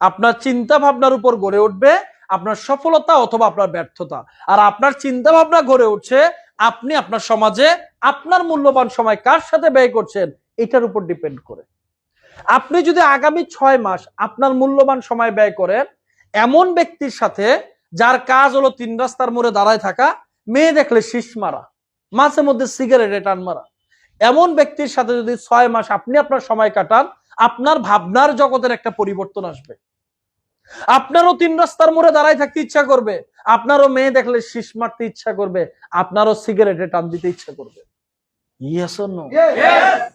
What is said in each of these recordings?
আপনার চিন্তা ভাবনার উপর গড়ে উঠবে, আপনার সফলতা অথবা আপনার ব্যর্থতা। আর আপনার চিন্তা ভাবনা গড়ে উঠছে, আপনি আপনার সমাজে আপনার মূল্যবান সময় কার সাথে ব্যয় করছেন, এটার উপর ডিপেন্ড করে। আপনি যদি আগামী ছয় মাস আপনার মূল্যবান সময় ব্যয় করেন, এমন ব্যক্তির সাথে যার কাজ হলো তিন রাস্তার মোড়ে দাঁড়ায় থাকা, মেয়ে দেখলে শীষ মারা, মাঝে মধ্যে সিগারেটে টান মারা। এমন ব্যক্তির সাথে যদি ছয় মাস আপনি আপনার সময় কাটান, আপনার ভাবনার জগতের একটা পরিবর্তন আসবে। আপনারও তিন রাস্তার মোড়ে দাঁড়ায় থাকতে ইচ্ছা করবে। আপনারও মেয়ে দেখলে শীষ মারতে ইচ্ছা করবে। আপনারও সিগারেটে টান দিতে ইচ্ছা করবে?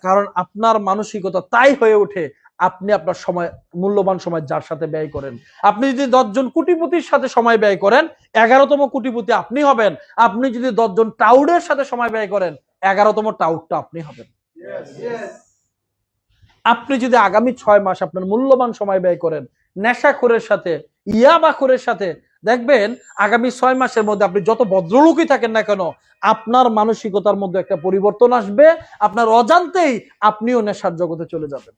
কারণ আপনার মানসিকতা তাই হয়ে ওঠে আপনি আপনার সময় মূল্যবান সময় যার সাথে ব্যয় করেন। আপনি যদি দশজন কোটিপতির সাথে সময় ব্যয় করেন এগারোতম কোটিপতি আপনি হবেন। আপনি যদি দশজন টাউডের সাথে সময় ব্যয় করেন এগারোতম টাউডটা আপনি হবেন। আপনি যদি আগামী ছয় মাস আপনার মূল্যবান সময় ব্যয় করেন নেশাখোরের সাথে ইয়াবাখোরের সাথে, দেখবেন আগামী ছয় মাসের মধ্যে আপনি যত ভদ্রলোকই থাকেন না কেন, আপনার মানসিকতার মধ্যে একটা পরিবর্তন আসবে, আপনার অজান্তেই আপনিও নেশার জগতে চলে যাবেন।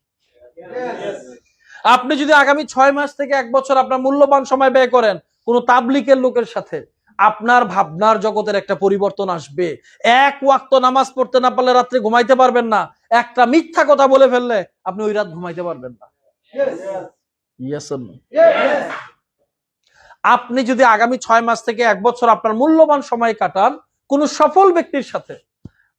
আপনি যদি আগামী ছয় মাস থেকে এক বছর আপনার মূল্যবান সময় ব্যয় করেন, কোনো তাবলিকের লোকের সাথে, আপনার ভাবনার জগতের একটা পরিবর্তন আসবে। এক ওয়াক্ত নামাজ পড়তে না পারলে রাত্রে ঘুমাইতে পারবেন না। একটা মিথ্যা কথা বলে ফেললে আপনি ওই রাত ঘুমাইতে পারবেন না। আপনি যদি আগামী ছয় মাস থেকে এক বছর আপনার মূল্যবান সময় কাটান, কোন সফল ব্যক্তির সাথে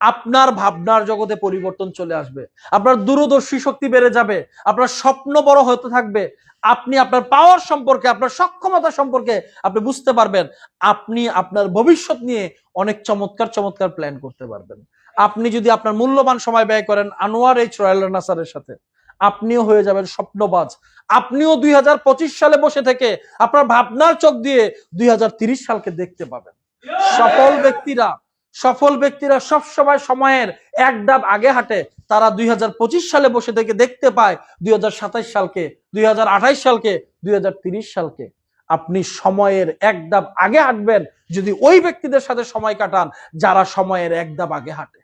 আপনার ভাবনার জগতে পরিবর্তন চলে আসবে। আপনার দূরদর্শী শক্তি বেড়ে যাবে, আপনার স্বপ্ন বড় হতে থাকবে, আপনি আপনার পাওয়ার সম্পর্কে, আপনার সক্ষমতা সম্পর্কে আপনি বুঝতে পারবেন। আপনি আপনার ভবিষ্যৎ নিয়ে অনেক চমৎকার চমৎকার প্ল্যান করতে পারবেন। আপনি যদি আপনার মূল্যবান সময় ব্যয় করেন, আনোয়ার এইচ রয়্যাল নাসারের সাথে আপনিও হয়ে যাবেন স্বপ্নবাজ। আপনিও দুই হাজার পঁচিশ সালে বসে থেকে আপনার ভাবনার চোখ দিয়ে দুই সালকে দেখতে পাবেন। সফল ব্যক্তিরা সফল ব্যক্তিরা সব সময় সময়ের এক ধাপ আগে হাঁটে। তারা দুই হাজার পঁচিশ সালে বসে থেকে দেখতে পায় দুই হাজার সাতাশ সালকে, দুই সালকে দুই সালকে। আপনি সময়ের এক ধাপ আগে হাঁটবেন যদি ওই ব্যক্তিদের সাথে সময় কাটান, যারা সময়ের এক ধাপ আগে হাঁটে।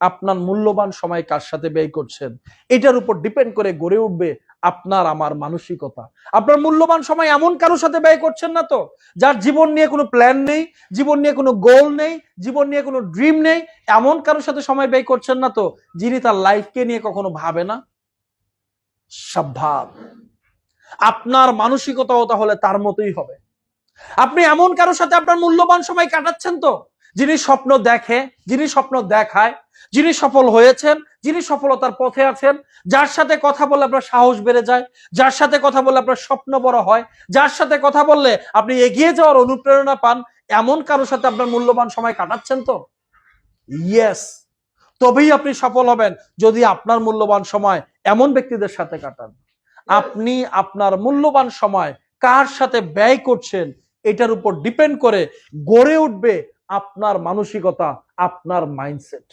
আপনার মূল্যবান সময় কার সাথে ব্যয় করছেন? এটার উপর ডিপেন্ড করে গড়ে উঠবে আপনার, আমার মানসিকতা। আপনার মূল্যবান সময় এমন কারোর সাথে ব্যয় করছেন না তো? যার জীবন নিয়ে কোনো প্ল্যান নেই, জীবন নিয়ে কোনো গোল নেই, জীবন নিয়ে কোনো ড্রিম নেই, এমন কারোর সাথে সময় ব্যয় করছেন না তো? যিনি তার লাইফকে নিয়ে কখনো ভাবে না? সাবধান। আপনার মানসিকতাও তাহলে তার মতোই হবে। আপনি এমন কারোর সাথে আপনার মূল্যবান সময় কাটাচ্ছেন তো? যিনি স্বপ্ন দেখে, যিনি স্বপ্ন দেখায়, যিনি সফল হয়েছেন, যিনি সফলতার পথে আছেন, যার সাথে কথা বললে আপনার সাহস বেড়ে যায়, যার সাথে কথা বললে আপনার স্বপ্ন বড় হয়, যার সাথে কথা বললে আপনি এগিয়ে যাওয়ার অনুপ্রেরণা পান, এমন কারোর সাথে আপনার মূল্যবান সময় কাটাচ্ছেন তো? ইয়েস তবেই আপনি সফল হবেন, যদি আপনার মূল্যবান সময় এমন ব্যক্তিদের সাথে কাটান। আপনি আপনার মূল্যবান সময় কার সাথে ব্যয় করছেন, এটার উপর ডিপেন্ড করে গড়ে উঠবে আপনার মানসিকতা আপনার মাইন্ডসেট.